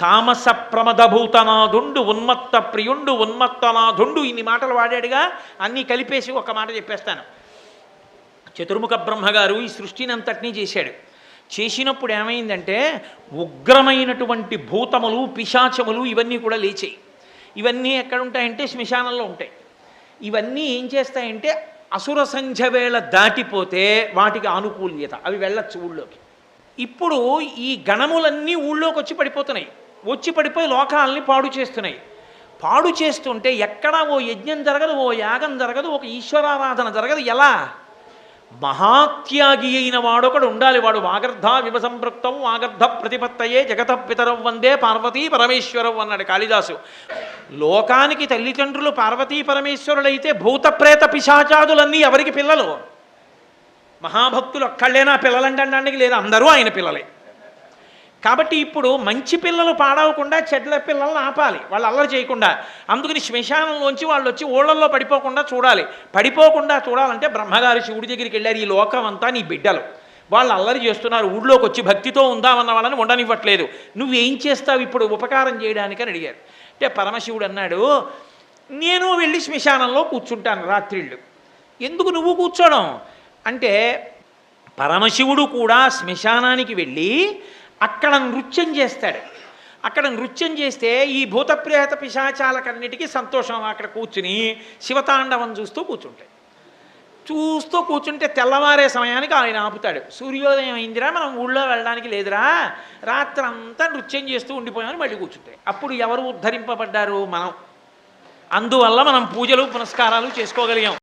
తామస ప్రమదభూతనాథుండు ఉన్మత్త ప్రియుండు ఉన్మత్తనాథుండు ఇన్ని మాటలు వాడాడుగా అన్నీ కలిపేసి ఒక మాట చెప్పేస్తాను. చతుర్ముఖ బ్రహ్మగారు ఈ సృష్టిని అంతటినీ చేశాడు. చేసినప్పుడు ఏమైందంటే ఉగ్రమైనటువంటి భూతములు పిశాచములు ఇవన్నీ కూడా లేచాయి. ఇవన్నీ ఎక్కడ ఉంటాయంటే శ్మశానంలో ఉంటాయి. ఇవన్నీ ఏం చేస్తాయంటే అసుర సంధ్య వేళ దాటిపోతే వాటికి ఆనుకూల్యత అవి వెళ్ళచ్చు ఊళ్ళోకి. ఇప్పుడు ఈ గణములన్నీ ఊళ్ళోకి వచ్చి పడిపోతున్నాయి. వచ్చి పడిపోయి లోకాలని పాడు చేస్తున్నాయి. పాడు చేస్తుంటే ఎక్కడా ఓ యజ్ఞం జరగదు ఓ యాగం జరగదు ఒక ఈశ్వరారాధన జరగదు. ఎలా? మహాత్యాగి అయిన వాడొకడు ఉండాలి వాడు. వాగర్ధ విభసంపృక్తం వాగర్ధ ప్రతిపత్తయే జగత పితరం వందే పార్వతీ పరమేశ్వరం అన్నాడు కాళిదాసు. లోకానికి తల్లిదండ్రులు పార్వతీ పరమేశ్వరులైతే భూతప్రేత పిశాచాదులన్నీ ఎవరికి పిల్లలు? మహాభక్తులు ఒక్కళ్ళేనా పిల్లలంటడానికి లేదు అందరూ ఆయన పిల్లలే. కాబట్టి ఇప్పుడు మంచి పిల్లలు పాడవకుండా చెడ్ల పిల్లల్ని ఆపాలి. వాళ్ళు అల్లరి చేయకుండా. అందుకని శ్మశానంలోంచి వాళ్ళు వచ్చి ఓళ్ళల్లో పడిపోకుండా చూడాలి. పడిపోకుండా చూడాలంటే బ్రహ్మగారు శివుడి దగ్గరికి వెళ్ళారు. ఈ లోకం అంతా నీ బిడ్డలు. వాళ్ళు అల్లరి చేస్తున్నారు. ఊళ్ళోకి వచ్చి భక్తితో ఉందామన్న వాళ్ళని ఉండనివ్వట్లేదు. నువ్వేం చేస్తావు ఇప్పుడు ఉపకారం చేయడానికి అని అడిగారు. అంటే పరమశివుడు అన్నాడు నేను వెళ్ళి శ్మశానంలో కూర్చుంటాను రాత్రిళ్ళు. ఎందుకు నువ్వు కూర్చోడం? అంటే పరమశివుడు కూడా శ్మశానానికి వెళ్ళి అక్కడ నృత్యం చేస్తాడు. అక్కడ నృత్యం చేస్తే ఈ భూతప్రేత పిశాచాలకన్నిటికీ సంతోషం అక్కడ కూర్చుని శివతాండవం చూస్తూ కూర్చుంటాయి. చూస్తూ కూర్చుంటే తెల్లవారే సమయానికి ఆయన ఆపుతాడు. సూర్యోదయం అయిందిరా మనం ఊళ్ళో వెళ్ళడానికి లేదురా రాత్రంతా నృత్యం చేస్తూ ఉండిపోయామని మళ్ళీ కూర్చుంటాయి. అప్పుడు ఎవరు ఉద్ధరింపబడ్డారు మనం? అందువల్ల మనం పూజలు పునస్కారాలు చేసుకోగలిగాం.